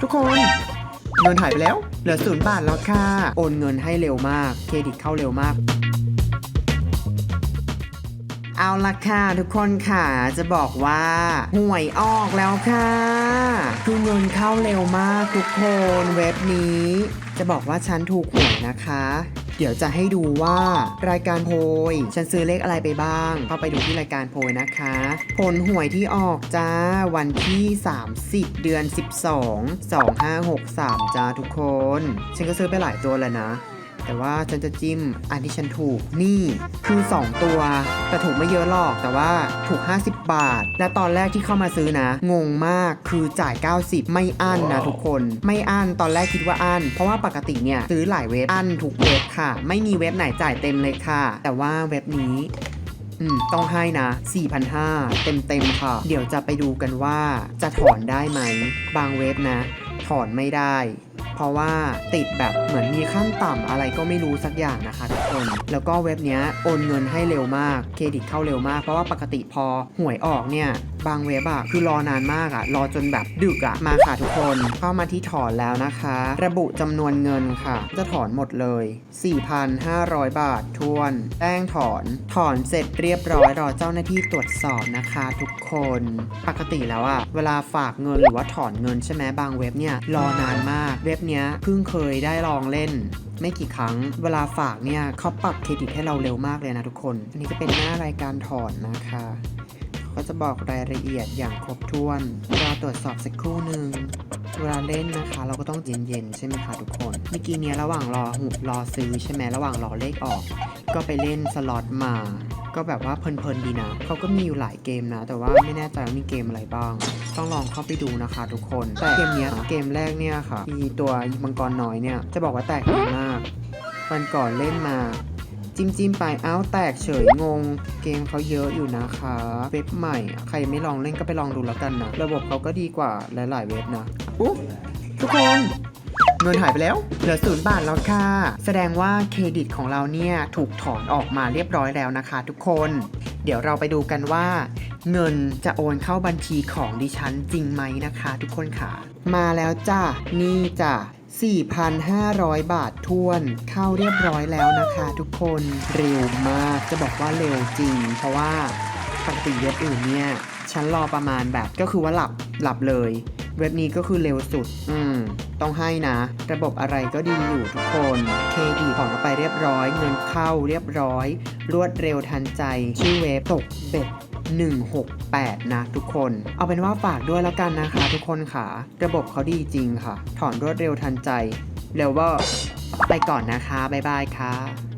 ทุกคน เงินหายไปแล้ว เหลือศูนย์บาทแล้วค่ะ โอนเงินให้เร็วมาก เครดิตเข้าเร็วมากเอาละค่ะทุกคนค่ะจะบอกว่าหวยออกแล้วค่ะคือเงินเข้าเร็วมากทุกคนเว็บนี้ จะบอกว่าฉันถูกหวยนะคะ เดี๋ยวจะให้ดูว่ารายการโพยฉันซื้อเลขอะไรไปบ้าง เข้าไปดูที่รายการโพยนะคะ ผลหวยที่ออกจ้าวันที่ 30 เดือน 12 2563จ้าทุกคน ฉันก็ซื้อไปหลายตัวแล้วนะ แต่ว่าฉันจะจิ้มอันที่ฉันถูกนี่คือ 2 ตัว แต่ถูกไม่เยอะหรอกแต่ว่าถูก 50 บาท และตอนแรกที่เข้ามาซื้อนะ งงมากคือจ่าย 90 ไม่อั้นนะทุกคน ไม่อั้นตอนแรกคิดว่าอั้นเพราะว่าปกติเนี่ยซื้อหลายเว็บอั้นทุกเว็บค่ะ ไม่มีเว็บไหนจ่ายเต็มเลยค่ะ แต่ว่าเว็บนี้อืม ต้องให้นะ 4,500 เต็มเต็มๆค่ะ เดี๋ยวจะไปดูกันว่าจะถอนได้ไหม บางเว็บนะ ถอนไม่ได้ เพราะว่าติดแบบเหมือนมีขั้นต่ำอะไรก็ไม่รู้สักอย่างนะคะทุกคน แล้วก็เว็บนี้โอนเงินให้เร็วมาก เครดิตเข้าเร็วมาก เพราะว่าปกติพอหวยออกเนี่ย บางเว็บอะคือรอนานมากอะรอจนแบบดึกอะมาค่ะทุกคน เข้ามาที่ถอนแล้วนะคะ ระบุจำนวนเงินค่ะ จะถอนหมดเลย 4,500 บาททวนแป้งถอน ถอนเสร็จเรียบร้อยรอเจ้าหน้าที่ตรวจสอบนะคะ ทุกคน ปกติแล้วอะเวลาฝากเงินหรือว่าถอนเงินใช่ไหมบางเว็บเนี่ยรอนานมาก เว็บเนี้ยเพิ่งเคยได้ลองเล่นไม่กี่ครั้ง เวลาฝากเนี่ยเขาปรับเครดิตให้เราเร็วมากเลยนะทุกคน อันนี้จะเป็นหน้ารายการถอนนะคะ ก็จะบอกรายละเอียดอย่างครบถ้วนรอตรวจสอบสักครู่หนึ่งเวลาเล่นนะคะ เราก็ต้องเย็นๆใช่ไหมคะทุกคน เมื่อกี้เนี้ยระหว่างรอหุบรอซื้อใช่ไหมระหว่างรอเลขออก ก็ไปเล่นสล็อตมาก็แบบว่าเพลินๆดีนะเขาก็มีอยู่หลายเกมนะ แต่ว่าไม่แน่ใจว่ามีเกมอะไรบ้าง ต้องลองเข้าไปดูนะคะทุกคน แต่เกมเนี้ยเกมแรกเนี่ยค่ะมีตัวมังกรน้อยเนี่ย จะบอกว่าแตกมากวันก่อนเล่นมา จิ้มจิ้มไปเอ้าแตกเฉยงง เกมเขาเยอะอยู่นะคะเว็บใหม่ใครไม่ลองเล่นก็ไปลองดูแล้วกันนะ ระบบเขาก็ดีกว่าหลาย ๆ เว็บนะอุ๊บทุกคนเงินหายไปแล้ว เหลือศูนย์บาทแล้วค่ะ แสดงว่าเครดิตของเราเนี่ยถูกถอนออกมาเรียบร้อยแล้วนะคะ ทุกคน เดี๋ยวเราไปดูกันว่า เงินจะโอนเข้าบัญชีของดิฉันจริงไหมนะคะ ทุกคนค่ะ มาแล้วจ้ะนี่จ้ะ 4,500 บาททวน เข้าเรียบร้อยแล้วนะคะทุกคนเร็วมากจะบอกว่าเร็วจริง เพราะว่าปกติเว็บอื่นเนี่ยฉันรอประมาณแบบก็คือว่าหลับหลับเลย เว็บนี้ก็คือเร็วสุด อืม ต้องให้นะ ระบบอะไรก็ดีอยู่ทุกคนเครดิตถอนออกไปเรียบร้อย เงินเข้าเรียบร้อย รวดเร็วทันใจ ชื่อเว็บตกเบ็ด 168 นะทุกคน เอาเป็นว่าฝากด้วยแล้วกันนะคะ ทุกคนค่ะ ระบบเขาดีจริงค่ะ ถอนรวดเร็วทันใจ เร็วว่าไปก่อนนะคะ บ๊ายบายค่ะ